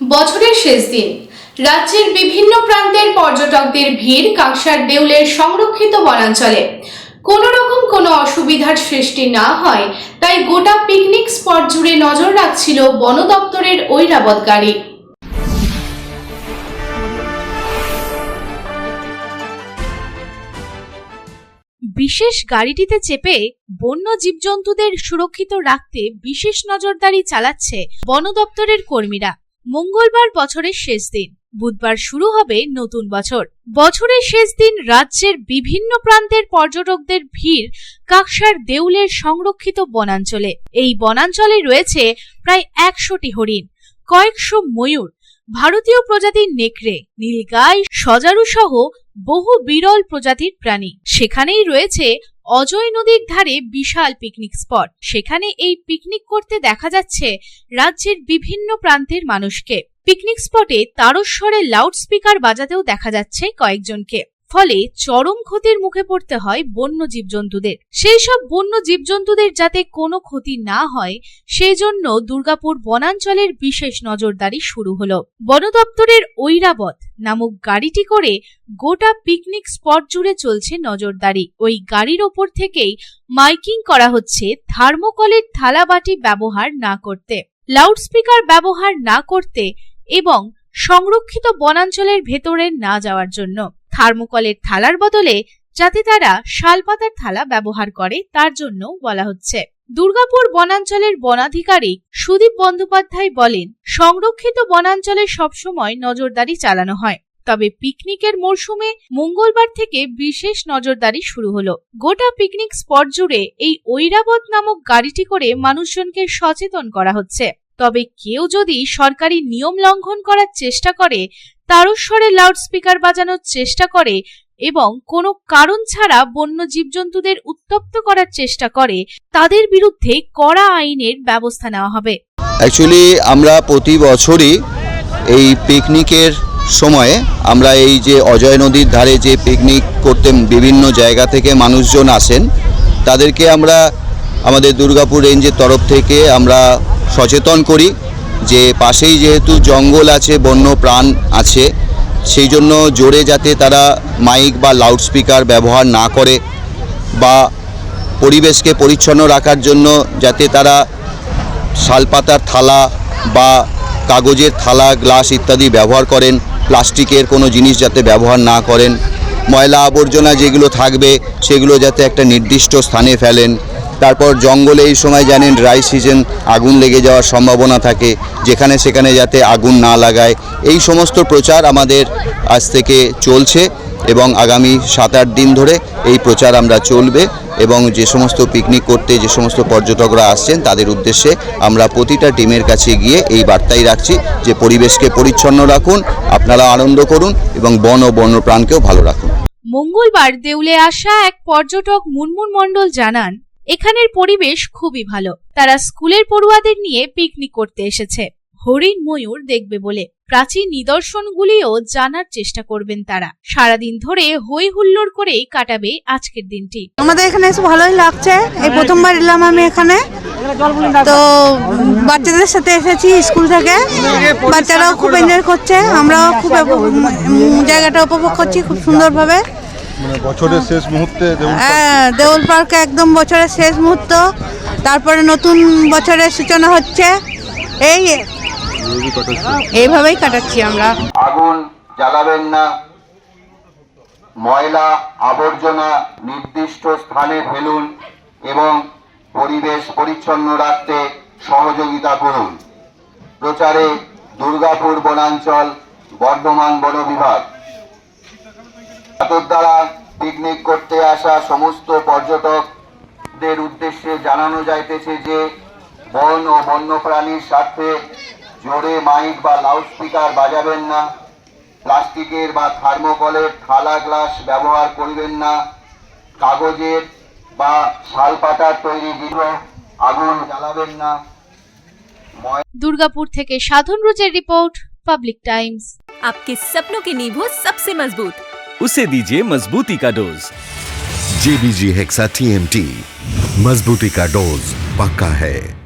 বছরের শেষ দিন। রাজ্যের বিভিন্ন প্রান্তের পর্যটকদের ভিড় কাঁকসার দেউলের সংরক্ষিত বনাঞ্চলে। কোনো রকম কোনো অসুবিধার সৃষ্টি না হয়, তাই গোটা পিকনিক স্পট জুড়ে নজর রাখছিল বন দপ্তরের ঐরাবত গাড়ি। বিশেষ গাড়িটিতে চেপে বন্য জীবজন্তুদের সুরক্ষিত রাখতে বিশেষ নজরদারি চালাচ্ছে বন দপ্তরের কর্মীরা। মঙ্গলবার বছরের শেষ দিন। বুধবার শুরু হবে নতুন বছর। বছরের শেষ দিন রাজ্যের বিভিন্ন প্রান্তের পর্যটকদের ভিড় কাকসার দেউলের সংরক্ষিত বনাঞ্চলে। এই বনাঞ্চলে রয়েছে প্রায় একশোটি হরিণ, কয়েকশো ময়ূর, ভারতীয় প্রজাতির নেকড়ে, নীলগাই সজারু সহ বহু বিরল প্রজাতির প্রাণী। সেখানেই রয়েছে অজয় নদীর ধারে বিশাল পিকনিক স্পট সেখানে এই পিকনিক করতে দেখা যাচ্ছে রাজ্যের বিভিন্ন প্রান্তের মানুষকে। পিকনিক স্পটে তারস্বরে লাউড স্পিকার বাজাতেও দেখা যাচ্ছে কয়েকজনকে। ফলে চরম ক্ষতির মুখে পড়তে হয় বন্য জীবজন্তুদের। সেই সব বন্য জীবজন্তুদের যাতে কোনো ক্ষতি না হয় সেই জন্য দুর্গাপুর বনাঞ্চলের বিশেষ নজরদারি শুরু হলো। বন দপ্তরের ঐরাবত নামক গাড়িটি করে গোটা পিকনিক স্পট জুড়ে চলছে নজরদারি। ওই গাড়ির ওপর থেকেই মাইকিং করা হচ্ছে থার্মোকলের থালাবাটি ব্যবহার না করতে। লাউডস্পিকার ব্যবহার না করতে এবং সংরক্ষিত বনাঞ্চলের ভেতরে না যাওয়ার জন্য। থার্মোকলের থালার বদলে যাতে তারা শালপাতার থালা ব্যবহার করে, তার জন্য বলা হচ্ছে। দুর্গাপুর বনাঞ্চলের বনাধিকারিক সুদীপ বন্দ্যোপাধ্যায় বলেন, সংরক্ষিত বনাঞ্চলে সবসময় নজরদারি চালানো হয়। তবে পিকনিকের মরশুমে মঙ্গলবার থেকে বিশেষ নজরদারি শুরু হলো। গোটা পিকনিক স্পট জুড়ে এই ঐরাবত নামক গাড়িটি করে মানুষজনকে সচেতন করা হচ্ছে। তবে কেউ যদি সরকারি নিয়ম লঙ্ঘন করার চেষ্টা করে তারস্বরে লাউডস্পিকার বাজানোর চেষ্টা করে এবং কোনো কারণ ছাড়া বন্য জীবজন্তুদের উত্তপ্ত করার চেষ্টা করে, তাদের বিরুদ্ধে কড়া আইনের ব্যবস্থা নেওয়া হবে। অ্যাকচুয়ালি আমরা প্রতি বছরই এই পিকনিকের সময়ে আমরা এই যে অজয় নদীর ধারে যে পিকনিক করতে বিভিন্ন জায়গা থেকে মানুষজন আসেন, তাদেরকে আমরা আমাদের দুর্গাপুর রেঞ্জের তরফ থেকে আমরা সচেতন করি যে পাশেই যেহেতু জঙ্গল আছে বন্য প্রাণ আছে, সেই জন্য জোরে যাতে তারা মাইক বা লাউডস্পিকার ব্যবহার না করে বা পরিবেশকে পরিচ্ছন্ন রাখার জন্য যাতে তারা শালপাতার থালা বা কাগজের থালা, গ্লাস ইত্যাদি ব্যবহার করেন, প্লাস্টিকের কোনো জিনিস যাতে ব্যবহার না করেন, ময়লা আবর্জনা যেগুলো থাকবে সেগুলো যাতে একটা নির্দিষ্ট স্থানে ফেলেন তারপর জঙ্গলে এই সময় জানেন ড্রাই সিজন আগুন লেগে যাওয়ার সম্ভাবনা থাকে, যেখানে সেখানে যাতে আগুন না লাগায়। এই সমস্ত প্রচার আমাদের আজ থেকে চলছে এবং আগামী সাত আট দিন ধরে এই প্রচার আমরা চলবে এবং যে সমস্ত পিকনিক করতে, যে সমস্ত পর্যটকরা আসছেন, তাদের উদ্দেশ্যে আমরা প্রতিটা টিমের কাছে গিয়ে এই বার্তাই রাখছি যে পরিবেশকে পরিচ্ছন্ন রাখুন, আপনারা আনন্দ করুন এবং বন ও বন্যপ্রাণকেও ভালো রাখুন। মঙ্গলবার দেউলে আসা এক পর্যটক মুনমুন মণ্ডল জানান এখানের পরিবেশ খুবই ভালো। তারা স্কুলের পড়ুয়াদের নিয়ে পিকনিক করতে এসেছে। হরিণ ময়ূর দেখবে বলে প্রাচীন নিদর্শনগুলিও জানার চেষ্টা করবেন তারা। সারাদিন ধরে হই হুল্লোড় করেই কাটাবে আজকের দিনটি। আমাদের এখানে এসে ভালোই লাগছে। এই প্রথমবার এলাম আমি এখানে। তো বাচ্চাদের সাথে এসেছি স্কুল থেকে। বাচ্চারাও খুব এনজয় করছে। আমরাও খুব জায়গাটা উপভোগ করছি খুব সুন্দরভাবে। মানে বছরের শেষ মুহূর্তে হ্যাঁ দেউল পার্ক একদম বছরের শেষ মুহূর্ত। তারপরে নতুন বছরের সূচনা হচ্ছে। এই এইভাবেই কাটাচ্ছি আমরা। আগুন জ্বালাবেন না। ময়লা আবর্জনা নির্দিষ্ট স্থানে ফেলুন এবং পরিবেশ পরিচ্ছন্ন রাখতে সহযোগিতা করুন। প্রচারে দুর্গাপুর বনাঞ্চল বর্ধমান বন বিভাগ। দ্বারা পিকনিক করতে আসা সমস্ত পর্যটকদের উদ্দেশ্যে জানানো যাইতেছে যে বন ও বন্যপ্রাণীর স্বার্থে জোরে মাইক বা লাউডস্পিকার বাজাবেন না প্লাস্টিকের বা থার্মোকলের থালা গ্লাস ব্যবহার করবেন না কাগজের বা শালপাতার তৈরি গৃহ আগুন জ্বালাবেন না দুর্গাপুর থেকে সাধন রুচের রিপোর্ট পাবলিক টাইমস आपके सपनों की नींव हो सबसे मजबूत उसे दीजिए मजबूती का डोज। जेबीजी हेक्सा टीएमटी मजबूती का डोज पक्का है।